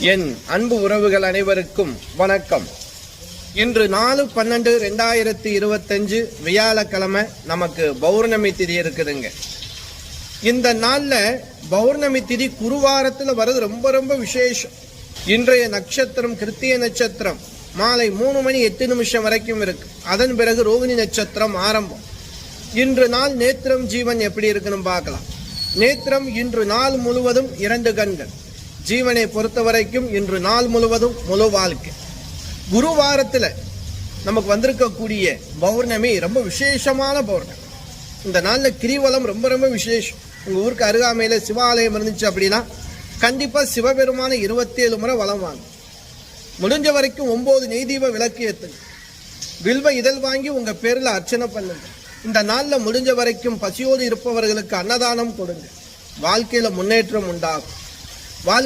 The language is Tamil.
என் அன்பு உறவுகள் அனைவருக்கும் வணக்கம். இன்று நாலு பன்னெண்டு ரெண்டாயிரத்தி இருபத்தஞ்சு வியாழக்கிழமை நமக்கு பௌர்ணமி திதி இருக்குதுங்க. இந்த நாளில் பௌர்ணமி திதி குருவாரத்தில் வர்றது ரொம்ப ரொம்ப விசேஷம். இன்றைய நட்சத்திரம் கிருத்திய நட்சத்திரம். மாலை மூணு மணி எட்டு நிமிஷம் வரைக்கும் இருக்கு. அதன் பிறகு ரோகிணி நட்சத்திரம் ஆரம்பம். இன்று நாள் நேத்திரம் ஜீவன் எப்படி இருக்குன்னு பார்க்கலாம். நேத்திரம் இன்று நாள் முழுவதும் இரண்டு கண்கள். ஜீவனை பொறுத்த வரைக்கும் இன்று நாள் முழுவதும் முழு வாழ்க்கை. குருவாரத்தில் நமக்கு வந்திருக்கக்கூடிய பௌர்ணமி ரொம்ப விசேஷமான பௌர்ணமி. இந்த நாளில் கிரிவலம் ரொம்ப ரொம்ப விசேஷம். உங்கள் ஊருக்கு அருகாமையில் சிவாலயம் இருந்துச்சு அப்படின்னா கண்டிப்பாக சிவபெருமான இருபத்தேழு முறை வளம் வாங்க. முடிஞ்ச வரைக்கும் ஒம்பது நெய்தீப விளக்கு ஏற்றுங்க வில்வ இதழ் வாங்கி உங்கள் பேரில் அர்ச்சனை பண்ணுங்க. இந்த நாளில் முடிஞ்ச வரைக்கும் பசியோடு இருப்பவர்களுக்கு அன்னதானம் கொடுங்க. வாழ்க்கையில் முன்னேற்றம் உண்டாகும். வாழ்